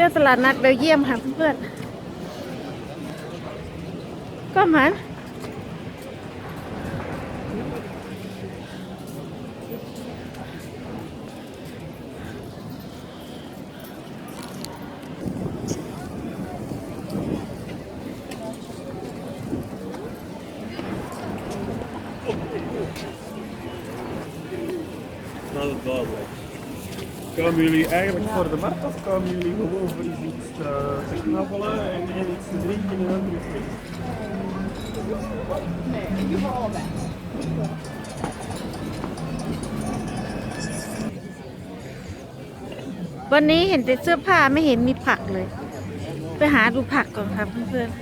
ที่ยวตลาดนัดเบลเยียมค่ะเพื่อนๆก็มัน Nou, dat wel leuk. Komen jullie eigenlijk voor de markt of komen jullie gewoon voor iets te, te knabbelen en, en iets te drinken en dan iets te Nee, ik doe voor allebei. วันนี้เห็นแต่เสื้อผ้าไม่เห็นมีผักเลย ไปหาดูผักก่อนครับเพื่อนๆ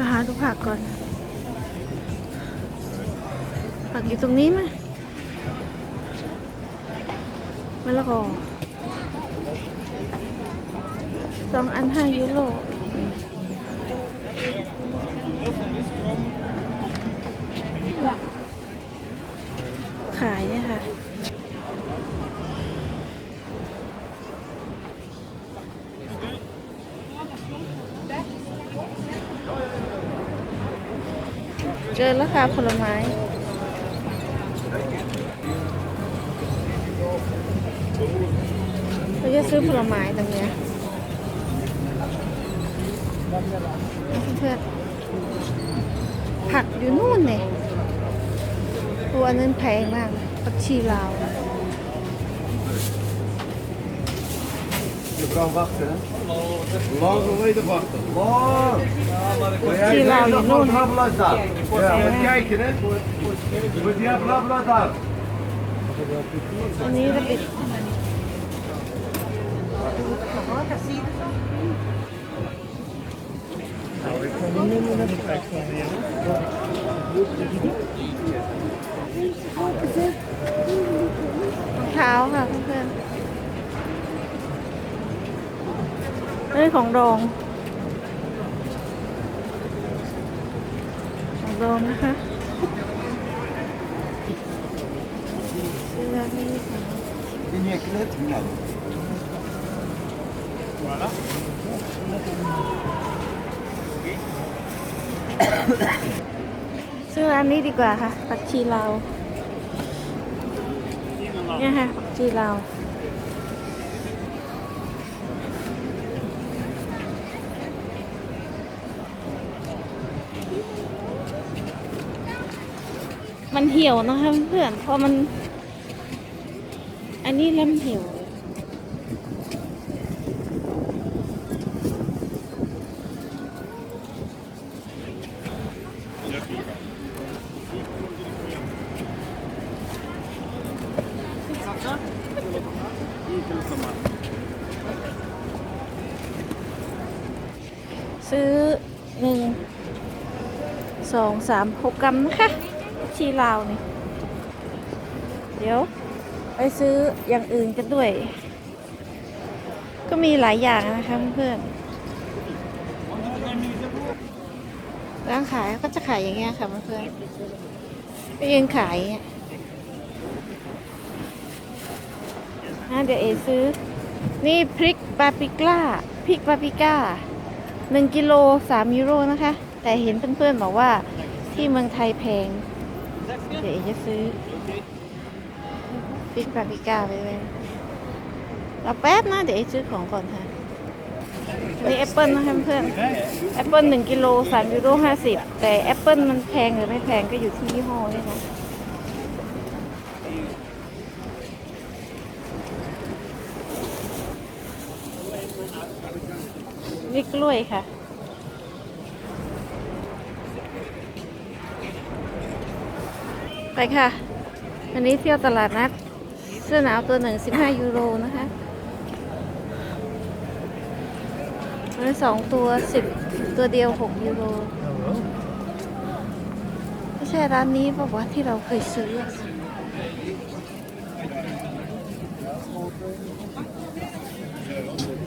ไปหาดูผักก่อน ผักอยู่ตรงนี้ไหมมะละกอสองอันห้ายูโรขายเนี่ยค่ะ เกินราคาผลไม้เราจะซื้อผลไม้ตรงเนี้ยเพื่อนผักอยู่นู่นเนี่ยตัวนั้นแพงมากผักชีลาว kan wachten. Lang geleden wachten. Lang! Ja, maar ik kan nog daar. Ja, kijken, hè? Moet die daar? Nee, dat is Nou, ik kan niet meer naar de plek van hier. Gaan. อนๆนี่ของโดอง ของโดองนะคะเสื้อนี่ค่ะ In je knet, nou. Voilà. ซื้อร้านนี้ดีกว่าค่ะ ผักชีลาวเนี่ยค่ะผักชีลาว มันเหี่ยวนะคะเพื่อนพราะมัน อันนี้เริ่มเหี่ยวซื้อหนึ่งสองสามหกกรัมนะคะ ชีลาวนี่ เดี๋ยว ไปซื้ออย่างอื่นกันด้วย ก็มีหลายอย่างนะคะเพื่อนร้านขายก็จะขายอย่างเงี้ยค่ะเพื่อนๆก็ยังขายเงี้ยอะเดี๋ยวเอซื้อ นี่พริกปาปริก้าพริกปาปริก้าหนึ่งกิโลสามยูโรนะคะ แต่เห็นเพื่อนๆบอกว่าที่เมืองไทยแพง เดี๋ยวเอจะซื้อพริกปาปิก้าไปเลยเราแป๊บนะ เดี๋ยวเอซื้อของก่อนค่ะ นี่แอปเปิลนะคะเพื่อนแอปเปิลหนึ่งกิโลสามยูโรห้าสิบแต่แอปเปิลมันแพงหรือไม่แพงก็อยู่ที่ยี่ห้อด้วยนะนี่กล้วยค่ะ ไปค่ะ วันนี้เที่ยวตลาดนัด เสื้อหนาวตัวหนึ่งสิบห้ายูโรนะคะอันนี้สองตัวสิบตัวเดียวหกยูโรไม่ใช่ร้านนี้บอกว่าที่เราเคยซื้อ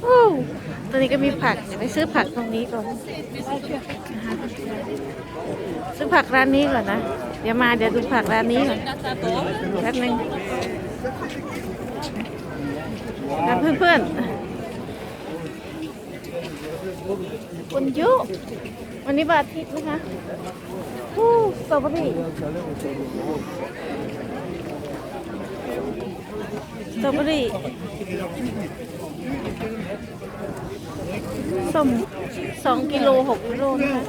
โอ้ตอนนี้ก็มีผัก เดี๋ยวไปซื้อผักตรงนี้ก่อนนะคะซื้อผักร้านนี้ก่อนนะ เดี๋ยวมาเดี๋ยวดูผักร้านนี้ก่อนแป๊บนึงนะเพื่อนๆคนเยอะวันนี้วันอาทิตย์นะคะฮู้สตรอเบอรี่สตรอเบอรี่ ส้มสองกิโลหกกิโลนะคะ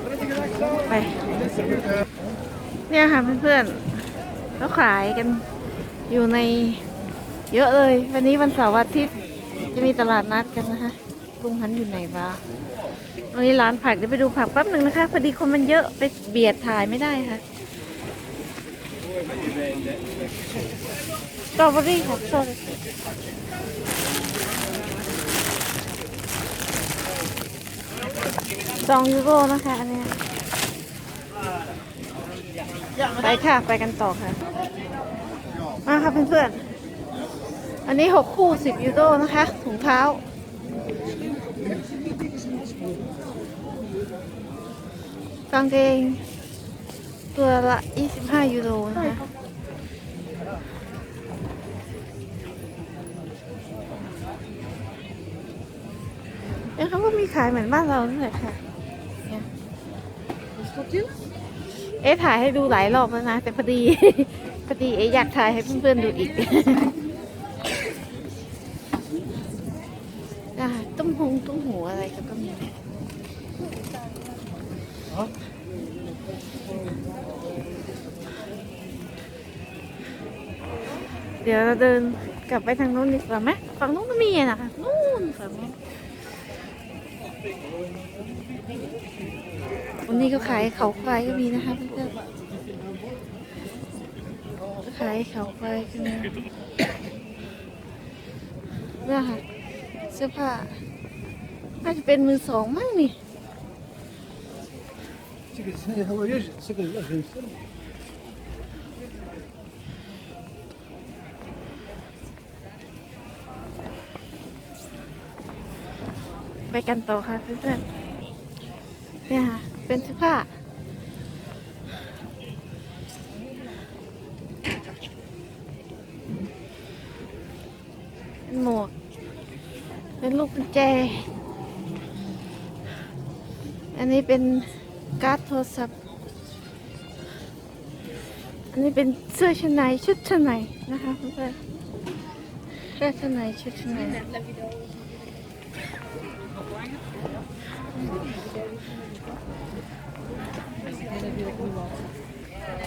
ไป เนี่ยค่ะเพื่อนๆเขาขายกันอยู่ในเยอะเลย วันนี้วันเสาร์อาทิตย์จะมีตลาดนัดกันนะคะลุงหันอยู่ไหนบ้างวันนี้ร้านผักเดี๋ยวไปดูผักแป๊บหนึ่งนะคะพอดีคนมันเยอะไปเบียดถ่ายไม่ได้ค่ะสตรอเบอรี่ค่ะสตรอเบอรี่ สองยูโรนะคะอันนี้ไปค่ะ ไปกันต่อค่ะ มาค่ะเพื่อนๆ อันนี้หกคู่สิบยูโรนะคะถุงเท้า กางเกง ตัวละยี่สิบห้ายูโรนะคะ เนี่ยเขาก็มีขายเหมือนบ้านเรานี่แหละค่ะเนี่ยเอ๊ะถ่ายให้ดูหลายรอบแล้วนะ แต่พอดีพอดีเอ๊ะอยากถ่ายให้เพื่อนๆดูอีกได้ตุ้มหงตุ้มหูอะไรก็ก็มีเดี๋ยวเราเดินกลับไปทางโน้นดีกว่าไหมฝั่งโน้นก็มีอะนะคะ นู่นฝั่งโน้น วันนี้ก็ขายเขาควายก็มีนะคะเพื่อนๆขายเขาควายก็มีเนี่ยค่ะเสื้อผ้าน่าจะเป็นมือสองมั้งนี่ ไปกันต่อค่ะเพื่อนๆเนี่ยค่ะ เป็นเสื้อผ้าเป็นหมวก เป็นลูกกุญแจ อันนี้เป็นการ์ดโทรศัพท์ อันนี้เป็นเสื้อชั้นในชุดชั้นในนะคะเพื่อนๆเสื้อชั้นในชุดชั้นใน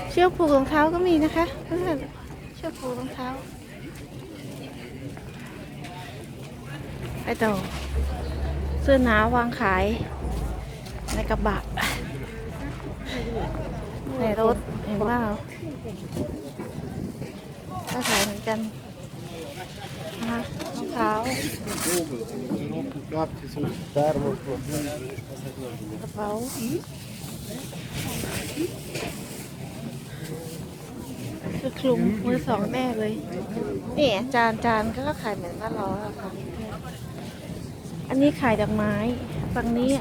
เชือกผูกรองเท้าก็มีนะคะเพื่อนเชือกผูกรองเท้าไปต่อเสื้อหนาววางขาย ในกระบะ ในรถเห็นว่าก็ขายเหมือนกัน นะคะรองเท้ากระเป๋าคือคลุมมือสองแน่เลยนี่จานจานก็ขายเหมือนบ้านเราอะค่ะ อันนี้ขายดอกไม้ ฝั่งนี้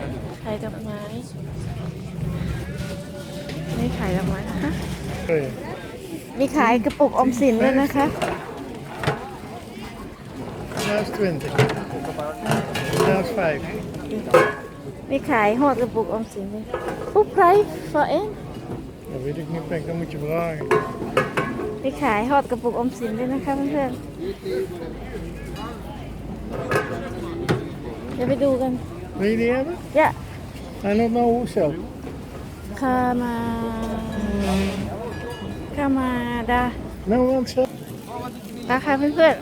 ขายดอกไม้อันนี่ขายดอกไม้นะคะมีขายกระปุกออมสินด้วยนะคะ 2020. 2005. Ik ga je hoort het boek omzien. Hoe blijf voor één? Dat weet ik niet, Pek, dat moet je vragen. Ik ga je hoort het boek omzien en dan gaan we verder. Dat bedoel hem. Wil je die hebben? Ja. En dat nou hoeveel? Ga maar daar. Nou, want zo. Daar gaan we verder.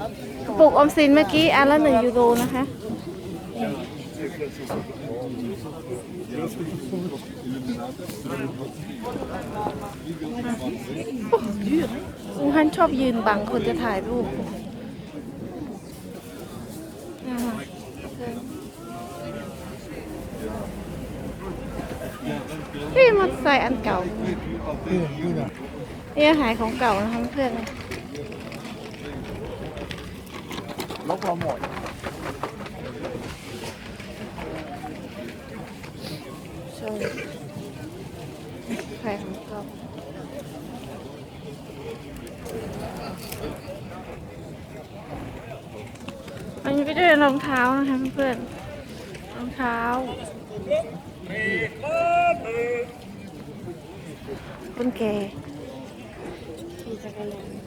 ปุกอมสินเมื่อกี้อันละหนึ่งยูโรนะคะลุงฮันชอบยืนบังคนจะถ่ายรูปนะคะนี่มอเตอร์ไซค์อันเก่า Hier, doe dat. นี่หายของเก่านะคะเพื่อน ลบเราหมดใช่ใครับอันนี้พี่เป็นรองเท้านะคะเพื่อนรองเท้าคนแก่ขี่จักรยาน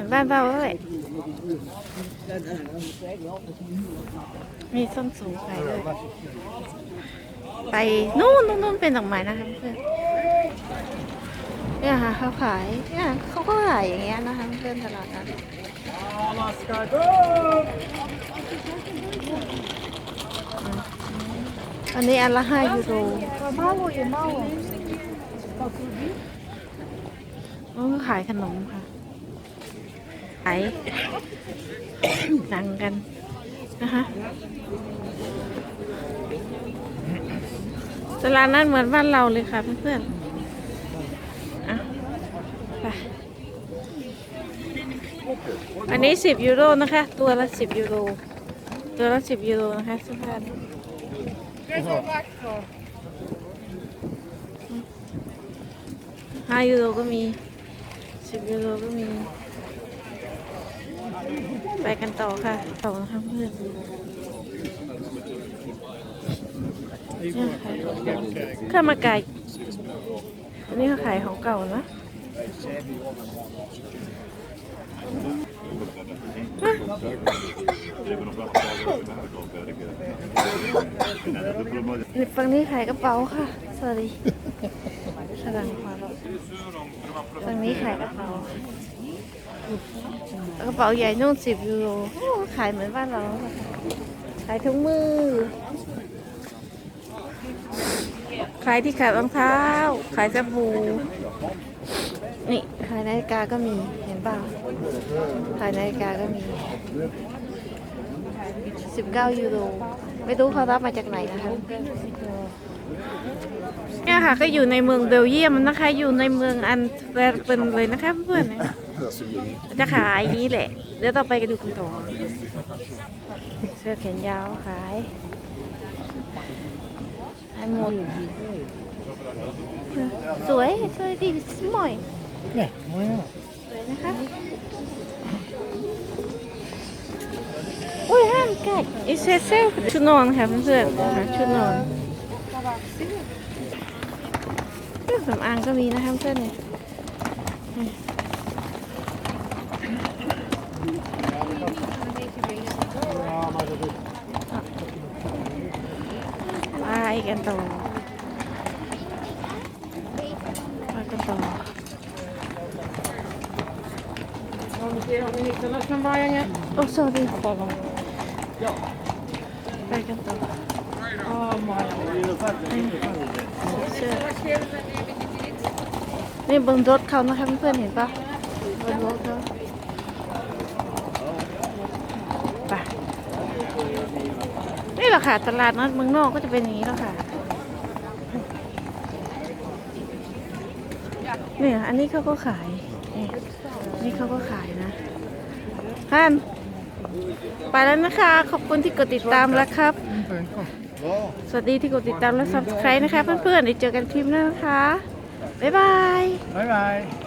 มือนบ้านเราเลยมีส้นสูงขายด้วยไปนู่นนู่นนู่นเป็นดอกไม้นะคะเพื่อนเนี่ยค่ะเขาขายเนี่ยเขาก็ขายอย่างเงี้ยนะคะเพื่อนตลาดนั้นอันนี้อันละห้ายูโรอ๋อขายขนมค่ะ ขายดังกันนะคะตลาดนั้นเหมือนบ้านเราเลยค่ะเพื่อนๆอะไปอันนี้สิบยูโรนะคะ ตัวละสิบยูโร ตัวละสิบยูโรนะคะเสื้อผ้านี่ห้ายูโรก็มีสิบยูโรก็มี ไปกันต่อค่ะต่อนะคะเพื่อนเนี่ยขายของเก่าข้าวมาไก่อันนี้เขาขายของเก่านะนี่ฝั่งนี้ขายกระเป๋าค่ะ สวัสดีสลังขวาเราฝั่งนี้ขายกระเป๋า กระเป๋าใหญ่นู่นสิบยูโรขายเหมือนบ้านเราขายถุงมือ ขายที่ขายรองเท้า ขายสบู่นี่ขายนาฬิกาก็มีเห็นเปล่าขายนาฬิกาก็มี 19 ยูโรไม่รู้เขารับมาจากไหนนะคะเนี่ยค่ะก็อยู่ในเมืองเบลเยียมนะคะอยู่ในเมืองอันเวร์เปนเลยนะคะเพื่อนๆ จะขายอย่างนี้แหละ เดี๋ยวต่อไปกันดูกันต่อเสื้อแขนยาวขายขายหมดสวยสวยดีสมอยเนี่ยสวยนะคะอุ้ยห้ามไก่อิเซเซลชุดนอนค่ะเพื่อนๆชุดนอนเครื่องสำอางก็มีนะคะเพื่อนเนี่ย ไปกันต่อไปกันต่อโอ้สวัสดีไปกันต่อเชื่อนี่เบนรถเขานะคะเพื่อนๆเห็นปะเบนรถเขาไปนี่ แหละค่ะ ตลาดนัดเมืองนอกก็จะเป็นอย่างนี้แล้วค่ะเนี่ยอันนี้เขาก็ขายนี่นี่เขาก็ขายนะท่านไปแล้วนะคะ ขอบคุณที่กดติดตามแล้วครับ สวัสดีที่กดติดตามและ subscribe นะคะ เพื่อนๆเดี๋ยวเจอกันคลิปหน้านะคะ บ๊ายบาย Bye bye.